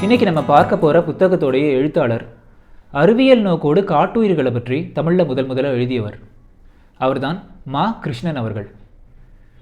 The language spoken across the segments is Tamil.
இன்னைக்கு நம்ம பார்க்க போகிற புத்தகத்தோடைய எழுத்தாளர் அறிவியல் நோக்கோடு காட்டுயிர்களை பற்றி தமிழில் முதல் முதல்ல எழுதியவர். அவர்தான் மா. கிருஷ்ணன் அவர்கள்.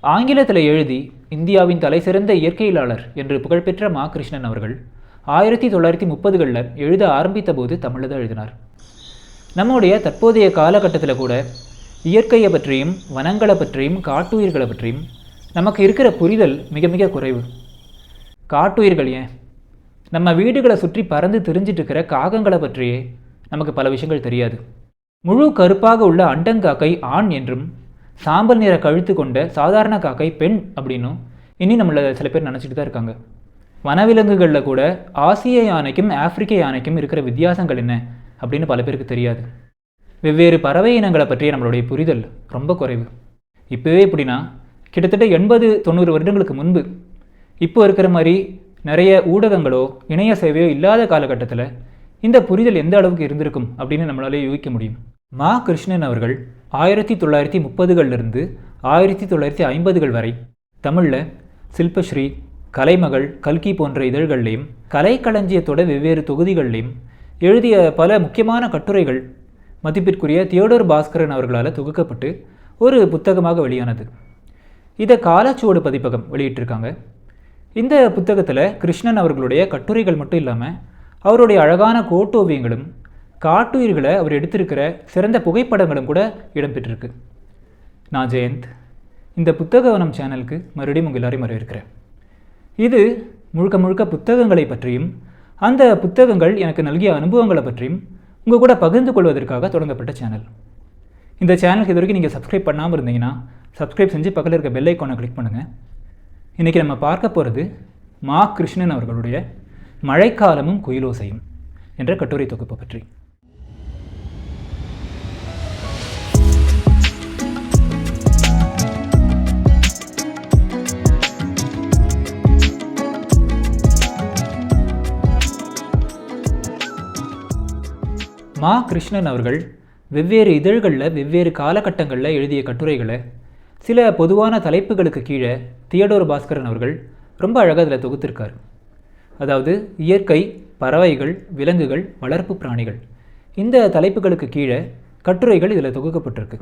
ஆங்கிலத்தில் எழுதி இந்தியாவின் தலைசிறந்த இயற்கையியலாளர் என்று புகழ்பெற்ற மா. கிருஷ்ணன் அவர்கள் ஆயிரத்தி தொள்ளாயிரத்தி முப்பதுகளில் எழுத ஆரம்பித்த போது தமிழில் தான் எழுதினார். நம்முடைய தற்போதைய காலகட்டத்தில் கூட இயற்கையை பற்றியும் வனங்களை பற்றியும் காட்டுயிர்களை பற்றியும் நமக்கு இருக்கிற புரிதல் மிக மிக குறைவு. காட்டுயிர்கள் ஏன்? நம்ம வீடுகளை சுற்றி பறந்து தெரிஞ்சிட்டு இருக்கிற காகங்களை பற்றியே நமக்கு பல விஷயங்கள் தெரியாது. முழு கருப்பாக உள்ள அண்டங்காக்கை ஆண் என்றும் சாம்பல் நிற கழுத்து கொண்ட சாதாரண காக்கை பெண் அப்படின்னும் இனி நம்மளை சில பேர் நினச்சிட்டு தான் இருக்காங்க. வனவிலங்குகளில் கூட ஆசிய யானைக்கும் ஆப்பிரிக்க யானைக்கும் இருக்கிற வித்தியாசங்கள் என்ன? அப்படின்னு பல பேருக்கு தெரியாது. வெவ்வேறு பறவை இனங்களை பற்றிய நம்மளுடைய புரிதல் ரொம்ப குறைவு. இப்போவே எப்படின்னா கிட்டத்தட்ட எண்பது தொண்ணூறு வருடங்களுக்கு முன்பு இப்போ இருக்கிற மாதிரி நிறைய ஊடகங்களோ இணைய சேவையோ இல்லாத காலகட்டத்தில் இந்த புரிதல் எந்த அளவுக்கு இருந்திருக்கும் அப்படின்னு நம்மளாலே யூகிக்க முடியும். மா. கிருஷ்ணன் அவர்கள் ஆயிரத்தி தொள்ளாயிரத்தி முப்பதுகளிலிருந்து ஆயிரத்தி தொள்ளாயிரத்தி ஐம்பதுகள் வரை தமிழில் சில்பஸ்ரீ கலைமகள் கல்கி போன்ற இதழ்கள்லையும் கலைக்களஞ்சியத்தோட வெவ்வேறு தொகுதிகள்லையும் எழுதிய பல முக்கியமான கட்டுரைகள் மதிப்பிற்குரிய தியோடர் பாஸ்கரன் அவர்களால் தொகுக்கப்பட்டு ஒரு புத்தகமாக வெளியானது. இதை காலாச்சுவடு பதிப்பகம் வெளியிட்டிருக்காங்க. இந்த புத்தகத்தில் கிருஷ்ணன் அவர்களுடைய கட்டுரைகள் மட்டும் இல்லாமல் அவருடைய அழகான கோட்டோவியங்களும் காட்டுயிர்களை அவர் எடுத்திருக்கிற சிறந்த புகைப்படங்களும் கூட இடம்பெற்றிருக்கு. நான் ஜெயந்த் இந்த புத்தகவனம் சேனலுக்கு மறுபடியும் உங்கள் எல்லாரையும் வரவேற்கிறேன் இது முழுக்க முழுக்க புத்தகங்களை பற்றியும் அந்த புத்தகங்கள் எனக்கு நல்கிய அனுபவங்களை பற்றியும் உங்கள் கூட பகிர்ந்து கொள்வதற்காக தொடங்கப்பட்ட சேனல் இந்த சேனலுக்கு இது வரைக்கும் நீங்கள் சப்ஸ்கிரைப் பண்ணாமல் இருந்தீங்கன்னா சப்ஸ்கிரைப் செஞ்சு பக்கத்தில் இருக்க பெல் ஐக்கானை கிளிக் பண்ணுங்கள் இன்றைக்கி நம்ம பார்க்க போகிறது மா கிருஷ்ணன் அவர்களுடைய மழைக்காலமும் குயிலோசையும் என்ற கட்டுரை தொகுப்பு பற்றி. மா கிருஷ்ணன் அவர்கள் வெவ்வேறு இதழ்களில் வெவ்வேறு காலகட்டங்களில் எழுதிய கட்டுரைகளை சில பொதுவான தலைப்புகளுக்கு கீழே தியடோர் பாஸ்கரன் அவர்கள் ரொம்ப அழகாக அதில் தொகுத்திருக்கார். அதாவது இயற்கை பறவைகள் விலங்குகள் வளர்ப்பு பிராணிகள் இந்த தலைப்புகளுக்கு கீழே கட்டுரைகள் இதில் தொகுக்கப்பட்டிருக்கு.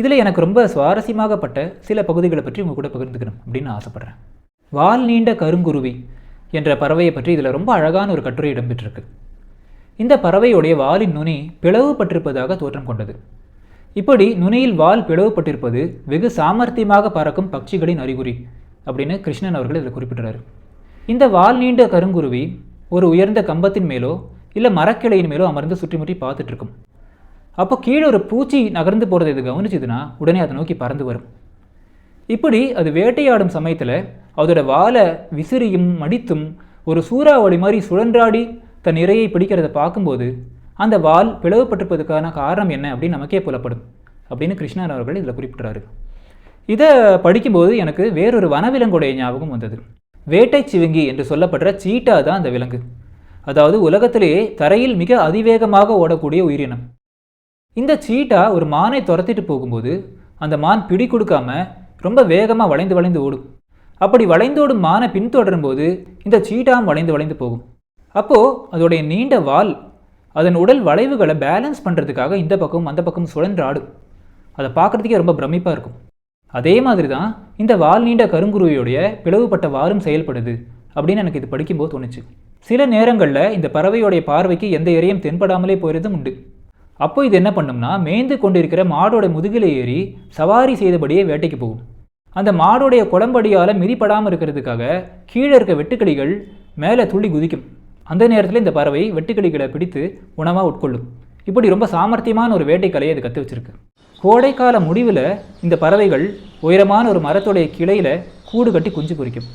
இதில் எனக்கு ரொம்ப சுவாரஸ்யமாகப்பட்ட சில பகுதிகளை பற்றி உங்கள் கூட பகிர்ந்துக்கணும் அப்படின்னு ஆசைப்பட்றேன். வால் நீண்ட கருங்குருவி என்ற பறவையை பற்றி இதில் ரொம்ப அழகான ஒரு கட்டுரை இடம்பெற்றிருக்கு. இந்த பறவையுடைய வாலின் நுனி பிளவுபட்டிருப்பதாக தோற்றம் கொண்டது. இப்படி நுனியில் வால் பிளவுபட்டிருப்பது வெகு சாமர்த்தியமாக பறக்கும் பட்சிகளின் அறிகுறி அப்படின்னு கிருஷ்ணன் அவர்கள் இதில் குறிப்பிடுறாரு. இந்த வால் நீண்ட கருங்குருவி ஒரு உயர்ந்த கம்பத்தின் மேலோ இல்லை மரக்கிளையின் மேலோ அமர்ந்து சுற்றி முற்றி பார்த்துட்டு இருக்கும் அப்போ கீழே ஒரு பூச்சி நகர்ந்து போகிறத இது கவனிச்சதுன்னா உடனே அதை நோக்கி பறந்து வரும். இப்படி அது வேட்டையாடும் சமயத்தில் அதோட வாலை விசிறியும் மடித்தும் ஒரு சூறாவளி மாதிரி சுழன்றாடி தன் இரையை பிடிக்கிறத பார்க்கும்போது அந்த வால் பிளவுபட்டிருப்பதற்கான காரணம் என்ன அப்படின்னு நமக்கே புலப்படும் அப்படின்னு கிருஷ்ணன் அவர்கள் இதில் குறிப்பிட்றாரு. இதை படிக்கும்போது எனக்கு வேறொரு வனவிலங்குடைய ஞாபகம் வந்தது. வேட்டை சிவிங்கி என்று சொல்லப்படுற சீட்டா தான் அந்த விலங்கு. அதாவது உலகத்திலேயே தரையில் மிக அதிவேகமாக ஓடக்கூடிய உயிரினம் இந்த சீட்டா ஒரு மானை துரத்திட்டு போகும்போது அந்த மான் பிடி கொடுக்காம ரொம்ப வேகமாக வளைந்து வளைந்து ஓடும். அப்படி வளைந்தோடும் மானை பின்தொடரும் போது இந்த சீட்டாம் வளைந்து வளைந்து போகும். அப்போது அதோடைய நீண்ட வால் அதன் உடல் வளைவுகளை பேலன்ஸ் பண்ணுறதுக்காக இந்த பக்கம் அந்த பக்கம் சுழன்று ஆடும். அதை பார்க்குறதுக்கே ரொம்ப பிரமிப்பாக இருக்கும். அதே மாதிரி தான் இந்த வால் நீண்ட கருங்குருவியுடைய பிளவுபட்ட வாரும் செயல்படுது அப்படின்னு எனக்கு இது படிக்கும்போது தோணுச்சு. சில நேரங்களில் இந்த பறவையோடைய பார்வைக்கு எந்த இறையும் தென்படாமலே போயிறதும் உண்டு. அப்போ இது என்ன பண்ணும்னா மேய்ந்து கொண்டிருக்கிற மாடோட முதுகில் ஏறி சவாரி செய்தபடியே வேட்டைக்கு போகும். அந்த மாடோடைய குளம்படியால் மிதிப்படாமல் இருக்கிறதுக்காக கீழே இருக்க வெட்டுக்கடிகள் மேலே துள்ளி குதிக்கும். அந்த நேரத்தில் இந்த பறவை வெட்டுக்கிளிகளை பிடித்து உணவாக உட்கொள்ளும். இப்படி ரொம்ப சாமர்த்தியமான ஒரு வேட்டைக்கலையை அது கற்று வச்சிருக்கு. கோடைக்கால முடிவில் இந்த பறவைகள் உயரமான ஒரு மரத்துடைய கிளையில் கூடு கட்டி குஞ்சு பொறிக்கும்.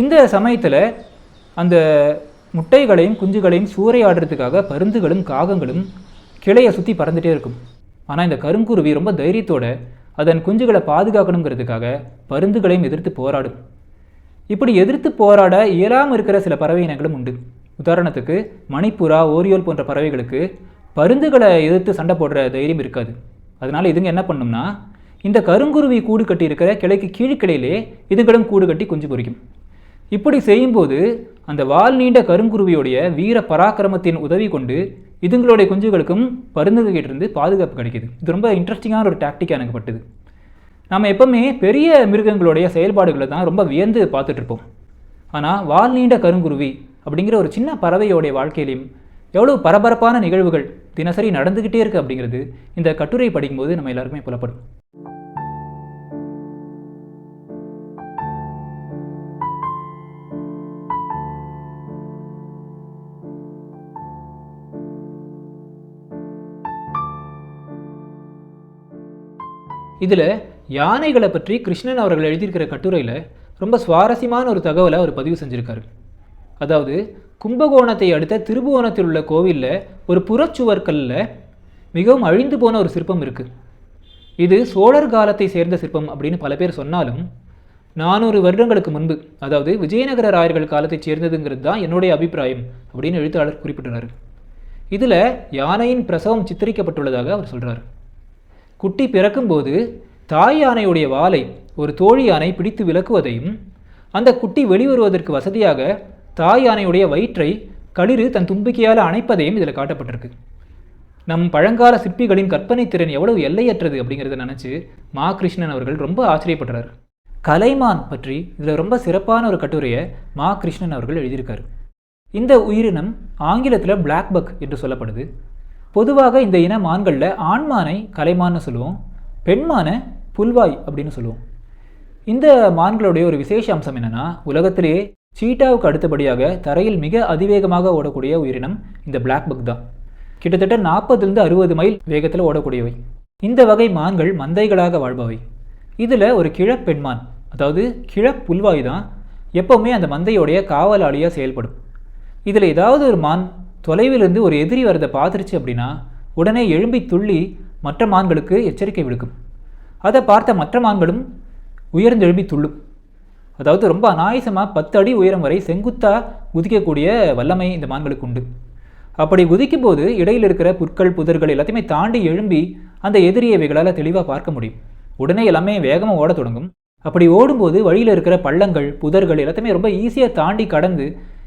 இந்த சமயத்தில் அந்த முட்டைகளையும் குஞ்சுகளையும் சூறையாடுறதுக்காக பருந்துகளும் காகங்களும் கிளையை சுற்றி பறந்துகிட்டே இருக்கும். ஆனால் இந்த கருங்குருவி ரொம்ப தைரியத்தோட அதன் குஞ்சுகளை பாதுகாக்கணுங்கிறதுக்காக பருந்துகளையும் எதிர்த்து போராடும். இப்படி எதிர்த்து போராட இயலாமல் இருக்கிற சில பறவை இனங்களும் உண்டு. உதாரணத்துக்கு மணிப்புறா ஓரியோல் போன்ற பறவைகளுக்கு பருந்துகளை எதிர்த்து சண்டை போடுற தைரியம் இருக்காது. அதனால் இதுங்க என்ன பண்ணும்னா இந்த கருங்குருவி கூடு கட்டி இருக்கிற கிளைக்கு கீழ்கிளையிலே இதுங்களும் கூடு கட்டி குஞ்சு பொரிக்கும் இப்படி செய்யும்போது அந்த வால் நீண்ட கருங்குருவியுடைய வீர பராக்கிரமத்தின் உதவி கொண்டு இதுங்களுடைய குஞ்சுகளுக்கும் பருந்துகிட்டிருந்து பாதுகாப்பு கிடைக்குது. இது ரொம்ப இன்ட்ரெஸ்டிங்கான ஒரு டாக்டிக் எனக்கு பட்டுது நம்ம எப்பவுமே பெரிய மிருகங்களுடைய செயல்பாடுகளை தான் ரொம்ப வியந்து பார்த்துட்ருப்போம் ஆனால் வால் நீண்ட கருங்குருவி அப்படிங்கிற ஒரு சின்ன பறவையோடைய வாழ்க்கையிலையும் எவ்வளோ பரபரப்பான நிகழ்வுகள் தினசரி நடந்துக்கிட்டே இருக்குது அப்படிங்கிறது இந்த கட்டுரை படிக்கும்போது நம்ம எல்லாருக்குமே புலப்படும். இதில் யானைகளை பற்றி கிருஷ்ணன் அவர்கள் எழுதியிருக்கிற கட்டுரையில் ரொம்ப சுவாரஸ்யமான ஒரு தகவலை அவர் பதிவு செஞ்சுருக்காரு. அதாவது கும்பகோணத்தை அடுத்த திருபுவனத்தில் உள்ள கோவிலில் ஒரு புறச்சுவர்களில் மிகவும் அழிந்து போன ஒரு சிற்பம் இருக்குது இது சோழர் காலத்தை சேர்ந்த சிற்பம் அப்படின்னு பல பேர் சொன்னாலும் நானூறு வருடங்களுக்கு முன்பு அதாவது விஜயநகர ராயர்கள் காலத்தைச் சேர்ந்ததுங்கிறது தான் என்னுடைய அபிப்பிராயம் அப்படின்னு எழுத்தாளர் குறிப்பிட்டுள்ளார். இதில் யானையின் பிரசவம் சித்தரிக்கப்பட்டுள்ளதாக அவர் சொல்கிறார் குட்டி பிறக்கும்போது தாய் யானையுடைய வாலை ஒரு தோழி யானை பிடித்து விலக்குவதையும் அந்த குட்டி வெளிவருவதற்கு வசதியாக தாய் யானையுடைய வயிற்றை களிறு தன் தும்பிக்கையால் அணைப்பதையும் இதில் காட்டப்பட்டிருக்கு. நம் பழங்கால சிற்பிகளின் கற்பனை திறன் எவ்வளவு எல்லையற்றது அப்படிங்கிறத நினச்சி மா கிருஷ்ணன் அவர்கள் ரொம்ப ஆச்சரியப்படுறாரு. கலைமான் பற்றி இதில் ரொம்ப சிறப்பான ஒரு கட்டுரையை மா கிருஷ்ணன் அவர்கள் எழுதியிருக்கார். இந்த உயிரினம் ஆங்கிலத்தில் பிளாக் பக் என்று சொல்லப்படுது. பொதுவாக இந்த இன மான்களில் ஆண்மானை கலைமான்னு சொல்லுவோம் பெண்மானை புல்வாய் அப்படின்னு சொல்லுவோம். இந்த மான்களுடைய ஒரு விசேஷ அம்சம் என்னென்னா உலகத்திலேயே சீட்டாவுக்கு அடுத்தபடியாக தரையில் மிக அதிவேகமாக ஓடக்கூடிய உயிரினம் இந்த பிளாக் பக் தான். கிட்டத்தட்ட நாற்பதுலேருந்து அறுபது மைல் வேகத்தில் ஓடக்கூடியவை. இந்த வகை மான்கள் மந்தைகளாக வாழ்பவை. இதில் ஒரு கிழப்பெண்மான் அதாவது கிழப்புல்வாய் தான் எப்போவுமே அந்த மந்தையோடைய காவலாளியாக செயல்படும். இதில் ஏதாவது ஒரு மான் தொலைவிலிருந்து ஒரு எதிரி வரதை பார்த்துருச்சு அப்படின்னா உடனே எழும்பி துள்ளி மற்ற மான்களுக்கு எச்சரிக்கை விடுக்கும். அதை பார்த்த மற்ற மான்களும் உயர்ந்தெழும்பி துள்ளும். அதாவது ரொம்ப அநாயசமாக பத்து அடி உயரம் வரை செங்குத்தாக குதிக்கக்கூடிய வல்லமை இந்த மான்களுக்கு உண்டு. அப்படி குதிக்கும்போது இடையில் இருக்கிற புற்கள் புதர்கள் எல்லாத்தையுமே தாண்டி எழும்பி அந்த எதிரியை இவைகளால் தெளிவாக பார்க்க முடியும். உடனே எல்லாமே வேகமாக ஓடத் தொடங்கும். அப்படி ஓடும்போது வழியில் இருக்கிற பள்ளங்கள் புதர்கள் எல்லாத்தையுமே ரொம்ப ஈஸியாக தாண்டி கடந்து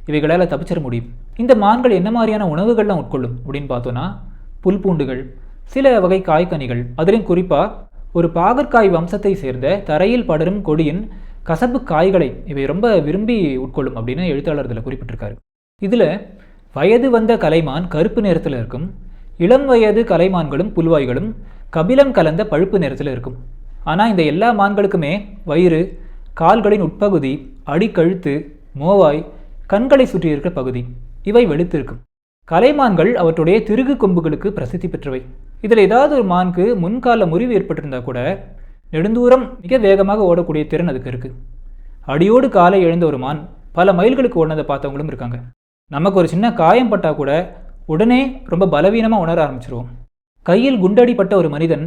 இவைகளால் தப்பிச்சிட முடியும். இந்த மான்கள் என்ன மாதிரியான உணவுகள்லாம் உட்கொள்ளும் அப்படின்னு பார்த்தோன்னா புல் பூண்டுகள் சில வகை காய்கனிகள் அதிலும் குறிப்பாக ஒரு பாகற்காய் வம்சத்தை சேர்ந்த தரையில் படரும் கொடியின் கசப்பு காய்களை இவை ரொம்ப விரும்பி உட்கொள்ளும் அப்படின்னு எழுத்தாளர் இதில் குறிப்பிட்டிருக்காரு. இதில் வயது வந்த கலைமான் கருப்பு நிறத்தில் இருக்கும் இளம் வயது கலைமான்களும் புல்வாய்களும் கபிலம் கலந்த பழுப்பு நிறத்தில் இருக்கும். ஆனால் இந்த எல்லா மான்களுக்குமே வயிறு கால்களின் உட்பகுதி அடிக்கழுத்து மோவாய் கண்களை சுற்றி இருக்கிற பகுதி இவை வெளுத்திருக்கும். கலைமான்கள் அவற்றுடைய திருகு கொம்புகளுக்கு பிரசித்தி பெற்றவை. இதில் ஏதாவது ஒரு மானுக்கு முன்கால முறிவு ஏற்பட்டிருந்தா கூட நெடுந்தூரம் மிக வேகமாக ஓடக்கூடிய திறன் அதுக்கு இருக்குது அடியோடு காலை எழுந்த ஒரு மான் பல மைல்களுக்கு ஓடினதை பார்த்தவங்களும் இருக்காங்க. நமக்கு ஒரு சின்ன காயம் பட்டால் கூட உடனே ரொம்ப பலவீனமாக உணர ஆரம்பிச்சிருவோம். கையில் குண்டடிப்பட்ட ஒரு மனிதன்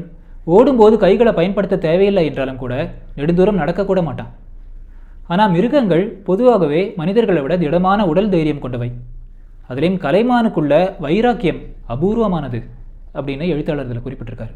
ஓடும்போது கைகளை பயன்படுத்த தேவையில்லை என்றாலும் கூட நெடுந்தூரம் நடக்கக்கூட மாட்டான். ஆனால் மிருகங்கள் பொதுவாகவே மனிதர்களை விட திடமான உடல் தைரியம் கொண்டவை. அதிலையும் கலைமானுக்குள்ள வைராக்கியம் அபூர்வமானது அப்படின்னு எழுத்தாளர்களை குறிப்பிட்டிருக்காரு.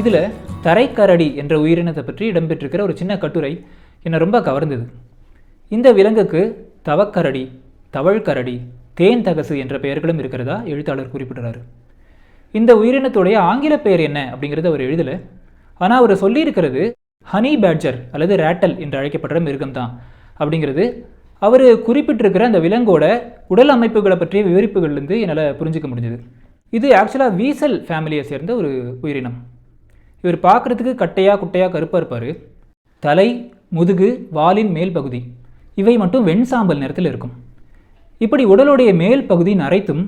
இதில் தரைக்கரடி என்ற உயிரினத்தை பற்றி இடம்பெற்றிருக்கிற ஒரு சின்ன கட்டுரை என்னை ரொம்ப கவர்ந்தது. இந்த விலங்குக்கு தவக்கரடி தவழ்கரடி தேன் தகசு என்ற பெயர்களும் இருக்கிறதா? எழுத்தாளர் குறிப்பிடுறாரு. இந்த உயிரினத்துடைய ஆங்கில பெயர் என்ன அப்படிங்கிறத அவர் எழுதலை. ஆனால் அவர் சொல்லியிருக்கிறது ஹனி பேட்ஜர் அல்லது ரேட்டல் என்று அழைக்கப்படுற மிருகம் தான் அப்படிங்கிறது. அவர் குறிப்பிட்டிருக்கிற அந்த விலங்கோட உடல் அமைப்புகளை பற்றிய விவரிப்புகள்லேருந்து என்னால் புரிஞ்சுக்க முடிஞ்சது. இது ஆக்சுவலாக வீசல் ஃபேமிலியை சேர்ந்த ஒரு உயிரினம். இவர் பார்க்குறதுக்கு கட்டையாக குட்டையாக கருப்பாக இருப்பார். தலை முதுகு வாலின் மேல் பகுதி. இவை மட்டும் வெண்சாம்பல் நிறத்தில் இருக்கும். இப்படி உடலுடைய மேல் பகுதி நரைத்தும்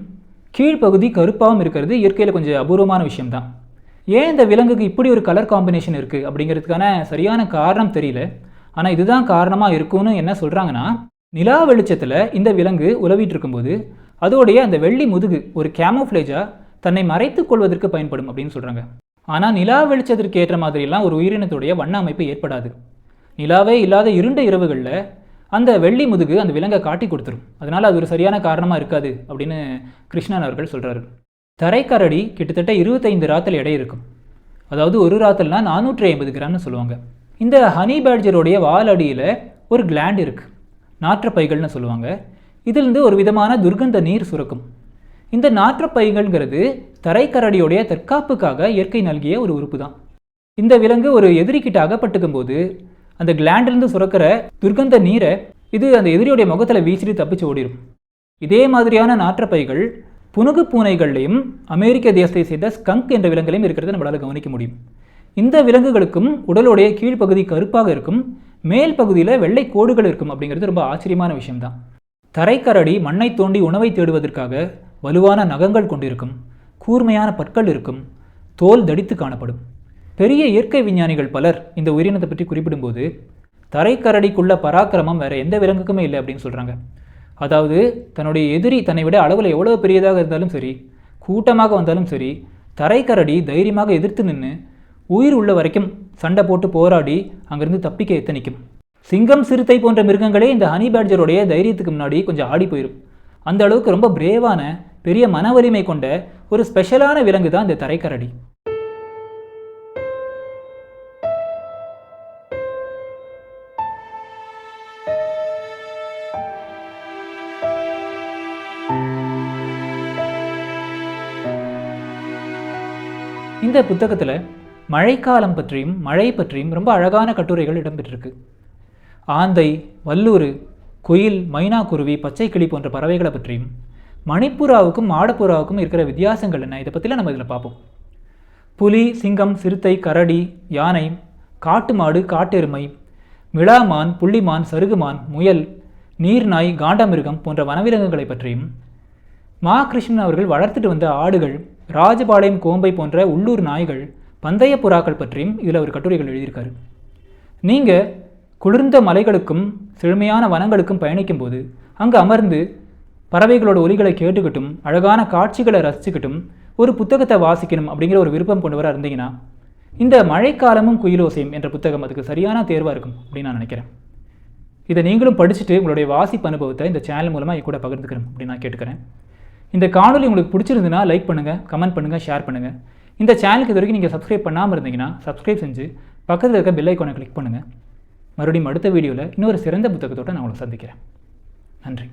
கீழ்ப்பகுதி கருப்பாகவும் இருக்கிறது இயற்கையில் கொஞ்சம் அபூர்வமான விஷயம்தான். ஏன் இந்த விலங்குக்கு இப்படி ஒரு கலர் காம்பினேஷன் இருக்குது அப்படிங்கிறதுக்கான சரியான காரணம் தெரியல. ஆனால் இதுதான் காரணமாக இருக்கும்னு என்ன சொல்கிறாங்கன்னா நிலா வெளிச்சத்தில் இந்த விலங்கு உலவிட்டு இருக்கும்போது அதோடைய அந்த வெள்ளி முதுகு ஒரு கேமோஃப்ளேஜாக தன்னை மறைத்துக் கொள்வதற்கு பயன்படும் அப்படின்னு சொல்கிறாங்க ஆனால் நிலா வெளிச்சத்திற்கு ஏற்ற மாதிரியெல்லாம் ஒரு உயிரினத்துடைய வண்ண அமைப்பு ஏற்படாது. நிலாவே இல்லாத இருண்ட இரவுகளில் அந்த வெள்ளி முதுகு அந்த விலங்கை காட்டி கொடுத்துரும். அதனால் அது ஒரு சரியான காரணமாக இருக்காது அப்படின்னு கிருஷ்ணன் அவர்கள் சொல்கிறாரு தரைக்கரடி கிட்டத்தட்ட இருபத்தைந்து ராத்தல் எடை இருக்கும். அதாவது ஒரு ராத்தல்னா நானூற்றி ஐம்பது கிராம்னு சொல்லுவாங்க. இந்த ஹனி பேட்ஜருடைய வால் அடியில் ஒரு கிளாண்ட் இருக்குது நாற்றப்பைகள்னு சொல்லுவாங்க. இதிலிருந்து ஒரு விதமான துர்கந்த நீர் சுரக்கும். இந்த நாற்றப்பைகள்ங்கிறது தரைக்கரடியோடைய தற்காப்புக்காக இயற்கை நல்கிய ஒரு உறுப்பு தான் இந்த விலங்கு ஒரு எதிரிக்கிட்ட அகப்பட்டுக்கும் போது அந்த கிளாண்டிலிருந்து சுரக்கிற துர்கந்த நீரை இது அந்த எதிரியுடைய முகத்தில் வீசிட்டு தப்பிச்சு ஓடிடும் இதே மாதிரியான நாற்றப்பைகள் புனுகு பூனைகள்லையும் அமெரிக்க தேசத்தை சேர்ந்த ஸ்கங்க் என்ற விலங்குலையும் இருக்கிறத நம்மளால் கவனிக்க முடியும். இந்த விலங்குகளுக்கும் உடலுடைய கீழ்ப்பகுதி கருப்பாக இருக்கும் மேல் பகுதியில் வெள்ளை கோடுகள் இருக்கும் அப்படிங்கிறது ரொம்ப ஆச்சரியமான விஷயம்தான். தரைக்கரடி மண்ணை தோண்டி உணவை தேடுவதற்காக வலுவான நகங்கள் கொண்டிருக்கும் கூர்மையான பற்கள் இருக்கும் தோல் தடித்து காணப்படும். பெரிய இயற்கை விஞ்ஞானிகள் பலர் இந்த உயிரினத்தை பற்றி குறிப்பிடும்போது தரைக்கரடிக்குள்ள பராக்கிரமம் வேற எந்த விலங்குக்குமே இல்லை அப்படின்னு சொல்கிறாங்க அதாவது தன்னுடைய எதிரி தன்னை விட அளவில் எவ்வளோ பெரியதாக இருந்தாலும் சரி கூட்டமாக வந்தாலும் சரி தரைக்கரடி தைரியமாக எதிர்த்து நின்று உயிர் உள்ள வரைக்கும் சண்டை போட்டு போராடி அங்கிருந்து தப்பிக்க எத்தனிக்கும். சிங்கம் சிறுத்தை போன்ற மிருகங்களே இந்த ஹனி பேட்ஜருடைய தைரியத்துக்கு முன்னாடி கொஞ்சம் ஆடி போயிடும் அந்த அளவுக்கு ரொம்ப பிரேவான பெரிய மன வலிமை கொண்ட ஒரு ஸ்பெஷலான விலங்கு தான் இந்த தரைக்கரடி. இந்த புத்தகத்தில் மழைக்காலம் பற்றியும் மழை பற்றியும் ரொம்ப அழகான கட்டுரைகள் இடம்பெற்றிருக்கு. ஆந்தை வல்லூர் குயில் மைனா குருவி பச்சை கிளி போன்ற பறவைகளை பற்றியும் மணிப்புறாவுக்கும் மாடப்புறாவுக்கும் இருக்கிற வித்தியாசங்கள் என்ன? இதை பற்றிலாம் நம்ம இதில் பார்ப்போம். புலி சிங்கம் சிறுத்தை கரடி யானை காட்டு மாடு காட்டெருமை மிளாமான் புள்ளிமான் சருகுமான் முயல் நீர்நாய் காண்டமிருகம் போன்ற வனவிலங்குகளை பற்றியும் மா கிருஷ்ணன் அவர்கள் வளர்த்துட்டு வந்த ஆடுகள் ராஜபாளையம் கோம்பை போன்ற உள்ளூர் நாய்கள் பந்தய புறாக்கள் பற்றியும் இதில் ஒரு கட்டுரைகள் எழுதியிருக்காரு. நீங்கள் குளிர்ந்த மலைகளுக்கும் செழுமையான வனங்களுக்கும் பயணிக்கும்போது அங்கு அமர்ந்து பறவைகளோட ஒலிகளை கேட்டுக்கிட்டும் அழகான காட்சிகளை ரசிச்சுக்கிட்டும் ஒரு புத்தகத்தை வாசிக்கணும் அப்படிங்கிற ஒரு விருப்பம் கொண்டவராக இருந்தீங்கன்னா இந்த மழைக்காலமும் குயிலோசையும் என்ற புத்தகம் அதுக்கு சரியான தேர்வாக இருக்கும் அப்படின்னு நான் நினைக்கிறேன். இதை நீங்களும் படிச்சுட்டு உங்களுடைய வாசிப்பு அனுபவத்தை இந்த சேனல் மூலமாக என் கூட பகிர்ந்துக்கணும் அப்படின்னு நான் கேட்டுக்கிறேன். இந்த காணொலி உங்களுக்கு பிடிச்சிருந்துன்னா லைக் பண்ணுங்கள் கமெண்ட் பண்ணுங்கள் ஷேர் பண்ணுங்கள் இந்த சேனலுக்கு இது வரைக்கும் நீங்கள் சப்ஸ்கிரைப் பண்ணாமல் இருந்தீங்கன்னா சப்ஸ்கிரைப் செஞ்சு பக்கத்தில் இருக்க பெல் ஐக்கானை கிளிக் பண்ணுங்கள் மறுபடியும் அடுத்த வீடியோவில் இன்னொரு சிறந்த புத்தகத்தோடு நான் உங்களை சந்திக்கிறேன். நன்றி.